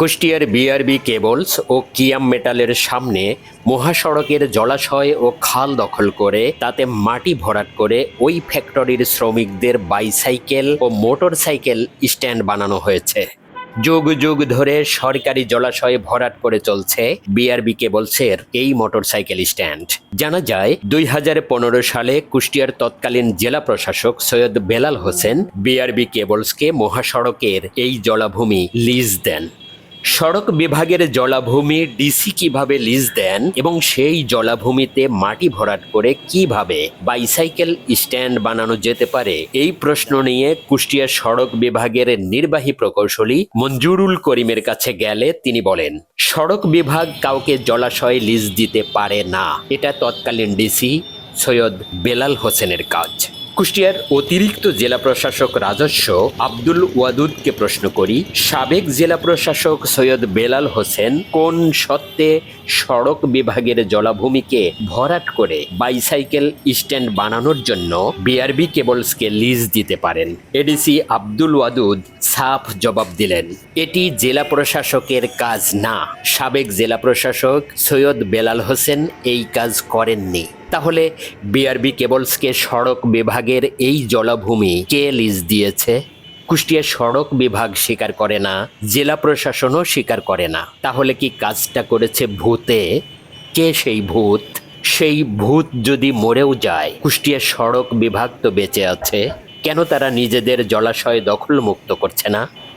কুষ্টিয়ার BRB cables ও কিয়াম মেটালের সামনে মহাসড়কের জলাশয় ও খাল দখল করে, তাতে মাটি ভরাট করে ওই ফ্যাক্টরির শ্রমিকদের বাইসাইকেল ও মোটরসাইকেল স্ট্যান্ড বানানো হয়েছে। যুগ যুগ ধরে সরকারি জলাশয়ে ভরাট করে চলছে বিআরবি কেবলসের এই মোটরসাইকেল স্ট্যান্ড। জানা যায়, দুই হাজার পনেরো সালে কুষ্টিয়ার তৎকালীন জেলা প্রশাসক সৈয়দ বেলাল হোসেন বিআরবি কেবলসকে মহাসড়কের এই জলাভূমি লিজ দেন। সড়ক বিভাগের জলাভূমি ডিসি কীভাবে লিজ দেন এবং সেই জলাভূমিতে মাটি ভরাট করে কীভাবে বাইসাইকেল স্ট্যান্ড বানানো যেতে পারে? এই প্রশ্ন নিয়ে কুষ্টিয়া সড়ক বিভাগের নির্বাহী প্রকৌশলী মঞ্জুরুল করিমের কাছে গেলে তিনি বলেন, সড়ক বিভাগ কাউকে জলাশয় লিজ দিতে পারে না। এটা তৎকালীন ডিসি সৈয়দ বেলাল হোসেনের কাজ। কুষ্টিয়ার অতিরিক্ত জেলা প্রশাসক রাজস্ব আব্দুল ওয়াদুদকে প্রশ্ন করি, সাবেক জেলা প্রশাসক সৈয়দ বেলাল হোসেন কোন সত্ত্বে সড়ক বিভাগের জলাভূমিকে ভরাট করে বাইসাইকেল স্ট্যান্ড বানানোর জন্য বিআরবি কেবলসকে লিজ দিতে পারেন? এডিসি আব্দুল ওয়াদুদ সাফ জবাব দিলেন, এটি জেলা প্রশাসকের কাজ না। সাবেক জেলা প্রশাসক সৈয়দ বেলাল হোসেন এই কাজ করেননি। তাহলে বিআরবি কেবলসকে সড়ক বিভাগের এই জলাভূমি কে লিজ দিয়েছে? কুষ্টিয়া সড়ক বিভাগ স্বীকার করে না, জেলা প্রশাসনও স্বীকার করে না। তাহলে কি কাজটা করেছে ভূতে? কে সেই ভূত? সেই ভূত যদি মরেও যায়, কুষ্টিয়া সড়ক বিভাগ তো বেঁচে আছে। কেন তারা নিজেদের জলাশয় দখলমুক্ত করছে না?